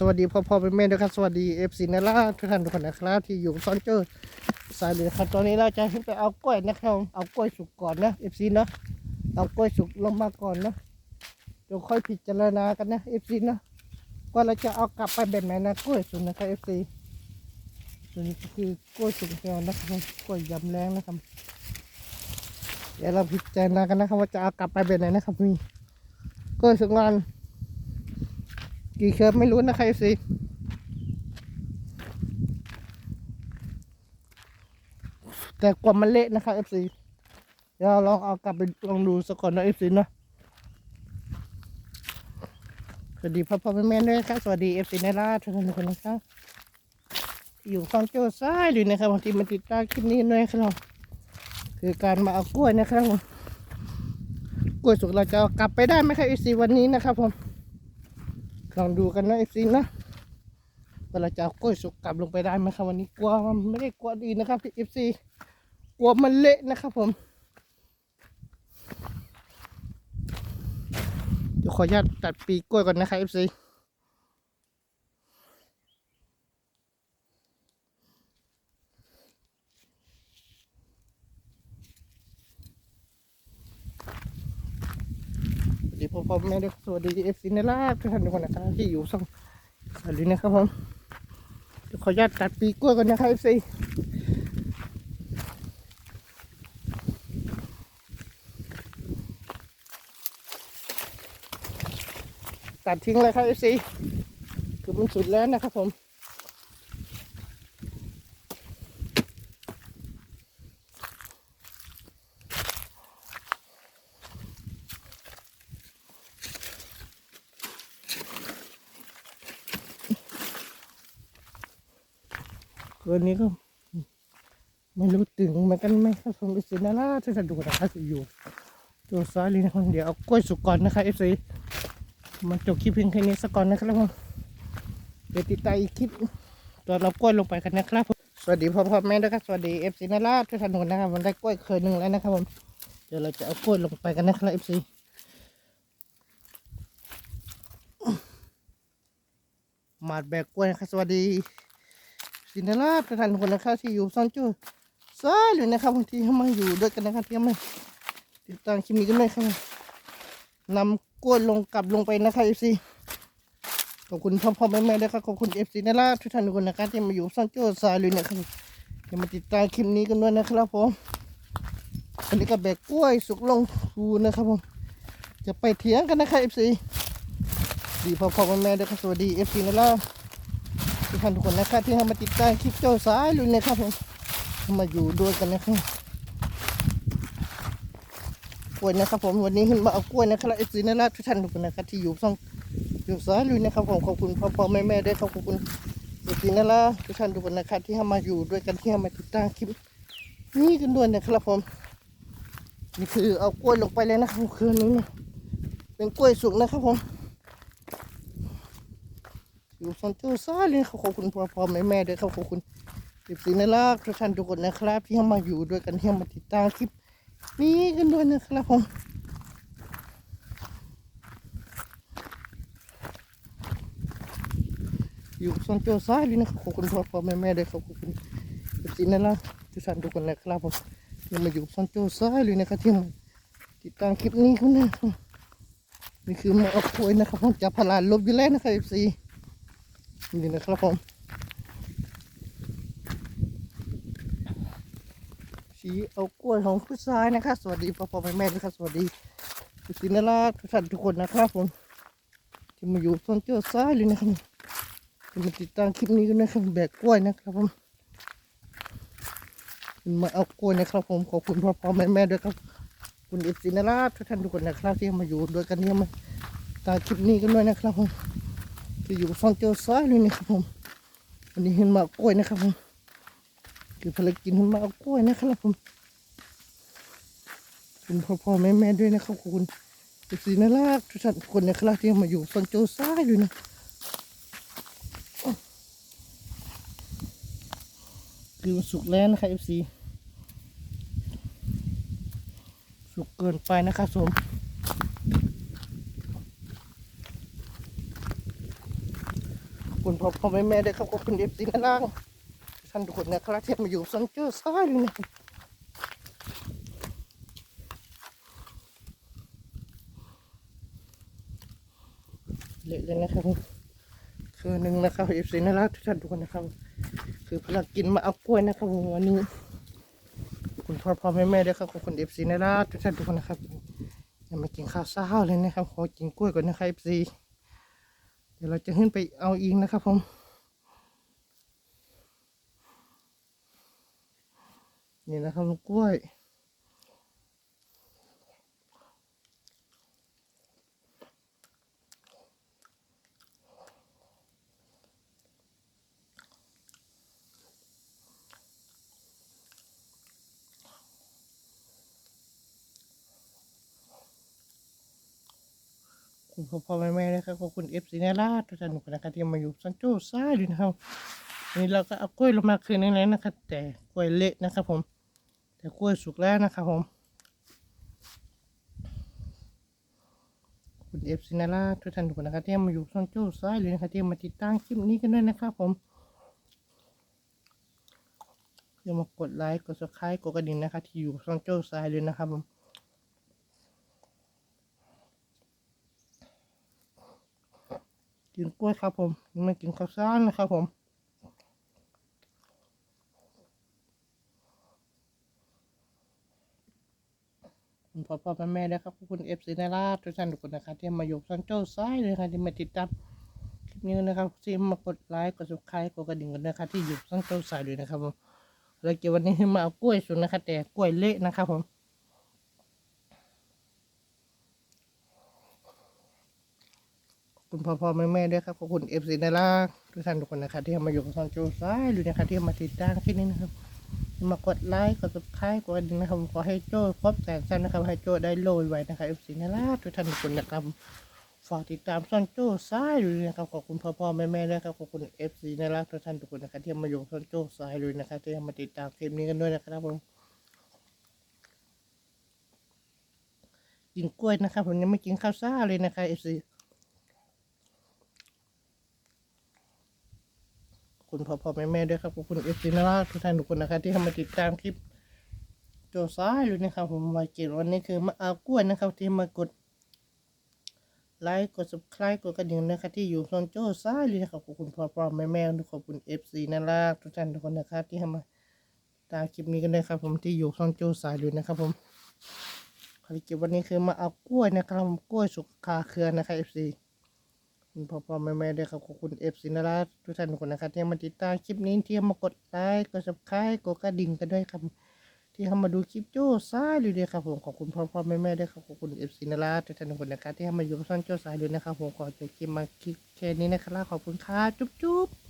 สวัสดีพ่อพ่อเป็นแม่ด้วยครับสวัสดีเอฟซีนาราทุกท่านทุกคนนะครับที่อยู่ซอนเจอร์สายเหลือครับตอนนี้เราจะขึ้นไปเอากล้วยนะครับ เอากล้วยสุกก่อนนะเอฟซีเนาะเอากล้วยสุกลงมาก่อนนะเดี๋ยวค่อยพิจารณากันนะเอฟซีเนาะว่าเราจะเอากลับไปแบบไหนนะกล้วยสุกนะครับเอฟซีตัวนี้ก็คือกล้วยสุกแล้วนะครับกล้วยยำแรงนะครับเดี๋ยวเราพิจารณากันนะครับว่าจะเอากลับไปแบบไหนนะครับมีกล้วยสุกงาน กี่เครือบไม่รู้นะใครสิแต่กว่ามันเละนะครับเอฟซีเดี๋ยวเราลองเอากลับไปลองดูสักก่อนนะเอฟซีเนาะสวัสดีพ่อพ่อแม่แม่ด้วยครับ สวัสดีเอฟซีในราชทุกคนทุกคนนะครับอยู่ฟังโจ้ซ้ายเลยนะครับบางทีมันติดตาคลิปนี้ด้วยครับคือการมาเอากล้วยนะครับผมกล้วยสุกเราจะเอากลับไปได้ไหมครับเอฟซีวันนี้นะครับผม ลองดูกันนะเอฟซีนะว่าเราจะเอากล้วยสุกกลับลงไปได้ไหมครับวันนี้กลัวมันไม่ได้กลัวดีนะครับพี่เอฟซีกลัวมันเละนะครับผมเดี๋ยวขออนุญาตตัดปีกกล้วยก่อนนะครับเอฟซี สวัสดีพ่อแม่ด้วยสวัสดีเอฟซีในลาบทุกท่านทุกคนนะครับที่อยู่ช่องสวัสดีนะครับผมเดี๋ยวขออนุญาตตัดปีกกล้วยก่อนนะครับเอฟซีตัดทิ้งเลยครับเอฟซีคือมันสุดแล้วนะครับผม คืนนี้ก็ไม่รู้ตึงเหมือนกันไหมครับผมเอฟซีนาราที่สะดวกนะครับอยู่ตัวซ้ายลยนะครับเดี๋ยวเอากล้วยสุกก่อนนะครับเอฟซีมันจบคลิปเพียงแค่นี้สักก่อนนะครับผมเดี๋ยวติดตามอีกคลิปตัวเรากล้วยลงไปกันนะครับผมสวัสดีพ่อพ่อแม่ด้วยครับสวัสดีเอฟซีนาราที่สะดวกนะครับมันได้กล้วยเคยหนึ่งแล้วนะครับผมเดี๋ยวเราจะเอากล้วยลงไปกันนะครับเอฟซีมาดแบกกล้วยนะครับสวัสดี สินราประธานคนนะครับที่อยู่ซ่อนจูซ้ายเลยนะครับบางทีเขามาอยู่ด้วยกันนะครับที่มาติดตามคลิปนี้กันเลยครับนำกล้วยลงกลับลงไปนะครับเอฟซีขอบคุณพ่อพ่อแม่แม่ด้วยครับขอบคุณเอฟซีนาราทุกท่านทุกคนนะครับที่มาอยู่ซ่อนจูซ้ายเลยนะครับอย่ามาติดตามคลิปนี้กันด้วยนะครับผมวันนี้ก็แบกกล้วยสุกลงภูนะครับผมจะไปเถียงกันนะครับเอฟซีดีพ่อพ่อแม่แม่ด้วยครับสวัสดีเอฟซีนารา ทุกท่านทุกคนนะครับที่เข้ามาติดตามคลิปเจ้าสายลุยนะครับผมมาอยู่ด้วยกันนะครับกล้วยนะครับผมวันนี้ขึ้นมาเอากล้วยนะครับเอซีนะครับทุกท่านทุกคนนะครับที่อยู่ช่องอยู่สายลุยนะครับผมขอบคุณพ่อพ่อแม่แม่ด้วยครับขอบคุณเอซีนะครับทุกท่านทุกคนนะครับที่เข้ามาอยู่ด้วยกันที่เข้ามาติดตามคลิปนี้กันด้วยนะครับผมนี่คือเอากล้วยลงไปเลยนะครับคืนนี้เนี่ยเป็นกล้วยสุกนะครับผม อยู่ซนเจอร์ซ้ายเลยขอบคุณพ่อพ่อแม่แม่ด้วยครับขอบคุณสิบสีนรักทุกท่านทุกคนนะครับ ที่เข้ามาอยู่ด้วยกันที่มาติดตามคลิปนี้กันด้วยนะครับผมอยู่ซนเจอร์ซ้ายเลยนะครับขอบคุณพ่อพ่อแม่แม่ด้วยครับขอบคุณสิบสีนรักทุกท่านทุกคนนะครับผมที่มาอยู่ซนเจอร์ซ้ายเลยนะครับที่มาติดตามคลิปนี้กันนะครับนี่คือมาเอาคุยนะครับผมจะพลานลบอยู่แล้วนะครับสิบสี นี่นะครับผมสีเอากล้วยของผู้ชายนะครับสวัสดีพ่อพ่อแม่แม่นะครับสวัสดีทุกสินาราทุกท่านทุกคนนะครับผมที่มาอยู่ต้นเจ้าซ้ายเลยนะครับที่มาติดตามคลิปนี้กันนะครับแบกกล้วยนะครับผมมาเอากล้วยนะครับผมขอบคุณพ่อพ่อแม่แม่ด้วยครับ คุณอฟซีนาราทุกท่านทุกคนนะครับที่มาอยู่ด้วยกันที่มาตามคลิปนี้กันด้วยนะครับผม จะอยู่ฟังเจ้าซ้ายเลยนะครับผมวันนี้เห็นมากกล้วยนะครับผมคือภารกิจเห็นมากกล้วยนะครับผมคุณพ่อพ่อแม่แม่ด้วยนะครับคุณเอฟซีน่ารักทุกท่านทุกคนนะครับที่มาอยู่ฟังเจ้าซ้ายเลยนะคือมันสุกแล้วนะครับเอฟซีสุกเกินไปนะครับผม คุณพ่อพ่อแม่แม่ได้ครับขอบคุณเอฟซีนะล่างท่านทุกคนนะครับที่มาอยู่ซันเจอร์ซ้ายเลยนะเละเลยนะครับคือหนึ่งนะครับเอฟซีนะล่างท่านทุกคนนะครับ คือภารกิจมาเอากล้วยนะครับวันนี้คุณพ่อพ่อแม่แม่ได้ครับขอบคุณเอฟซีนะล่างท่านทุกคนนะครับย่ามากินข้าวเช้าเลยนะครับขอกินกล้วยก่อนนะครับเอฟซี เดี๋ยวเราจะขึ้นไปเอาอีกนะครับผม นี่นะครับลูกกล้วย คุณพ่อพ่อแม่แม่นะครับขอบคุณเอฟซีนล่าทุกท่านทุกคนนะครับที่มาอยู่ซันโจ้ซ้ายด้วยนะครับวันนี้เราก็เอากล้วยลงมาคืนนึงแล้วนะครับ แต่กล้วยเละนะครับผม แต่กล้วยสุกแล้วนะครับผมคุณเอฟซีนล่าทุกท่านทุกคนนะครับที่มาอยู่ซันโจ้ซ้ายเลยนะครับที่มาติดตามคลิปนี้กันด้วยนะครับผมอย่ามากดไลค์กดซับสไครต์กดกระดิ่งนะครับที่อยู่ซันโจ้ซ้ายเลยนะครับผม กินกล้วยครับผมไม่กินข้าวสารนะครับผมคุณพ่อพ่อแม่แม่ด้วยครับขอบคุณเอฟซีนาราทุกท่านทุกคนนะครับที่มาอยู่ซันโจ้ซ้ายเลยนะครับที่มาติดตามคลิปนี้นะครับที่มากดไลค์กดซับสไครต์กดกระดิ่งกันนะครับที่อยู่ซันโจ้ซ้ายเลยนะครับผมแล้วเกี่ยววันนี้มาเอากล้วยสุดนะครับแต่กล้วยเละนะครับผม คุณพ่อพ่อแม่แม่ด้วยครับขอบคุณเอฟซีนาราทุกท่านทุกคนนะครับที่มาอยู่กับซอนโจซ้ายหรือนะครับที่มาติดตามคลิปนี้นะครับ มากดไลค์กด subscribe กดดิ่งนะครับขอให้โจ้ครบแสนซันนะครับให้โจ้ได้โลยไว้นะครับเอฟซีนาราทุกท่านทุกคนนะครับฝากติดตามซอนโจ้ซ้ายหรือนะครับขอบคุณพ่อพ่อแม่แม่ด้วยครับขอบคุณเอฟซีนาราทุกท่านทุกคนนะครับที่มาอยู่กับซอนโจ้ซ้ายหรือนะครับที่มาติดตามคลิปนี้กันด้วยนะครับผมกินกล้วยนะครับผมยังไม่กินข้าวซ่าเลยนะครับเอฟซี คุณพ่อพ่อแม่แม่ด้วยครับขอบคุณเอฟซีนาราทุกท่านทุกคนนะครับที่เข้ามาติดตามคลิปโจซ้ายเลยนะครับ ผมวายเกตวันนี้คือมาเอากล้วยนะครับ ที่มากดไลค์กด subscribe กดกระดิ่งนะครับที่อยู่โซนโจ้ซ้ายเลยนะครับขอบคุณพ่อพ่อแม่แม่ขอบคุณเอฟซีนาราทุกท่านทุกคนนะครับที่เข้ามาตามคลิปนี้กันเลยครับผมที่อยู่โซนโจ้ซ้ายเลยนะครับผมภารกิจวันนี้คือมาเอากล้วยนะครับกล้วยสุกคาเครือนะครับเอฟซี พ่อพ่อแม่แม่ด้วยครับขอบคุณเอฟซินาราทุกท่านทุกคนนะครับที่มาติดตามคลิปนี้ที่มากดไลค์กดซับสไครต์กดกระดิ่งกันด้วยครับ ที่เข้ามาดูคลิปโจ้ซ้ายเลยด้วยครับผมขอบคุณพ่อพ่อแม่แม่ด้วยครับขอบคุณเอฟซินาราทุกท่านทุกคนนะครับที่เข้ามาอยู่กับช่องโจ้ซ้ายเลยนะครับผมขอจบคลิปมาคลิปแค่นี้นะครับขอบคุณครับจุ๊บจุ๊บ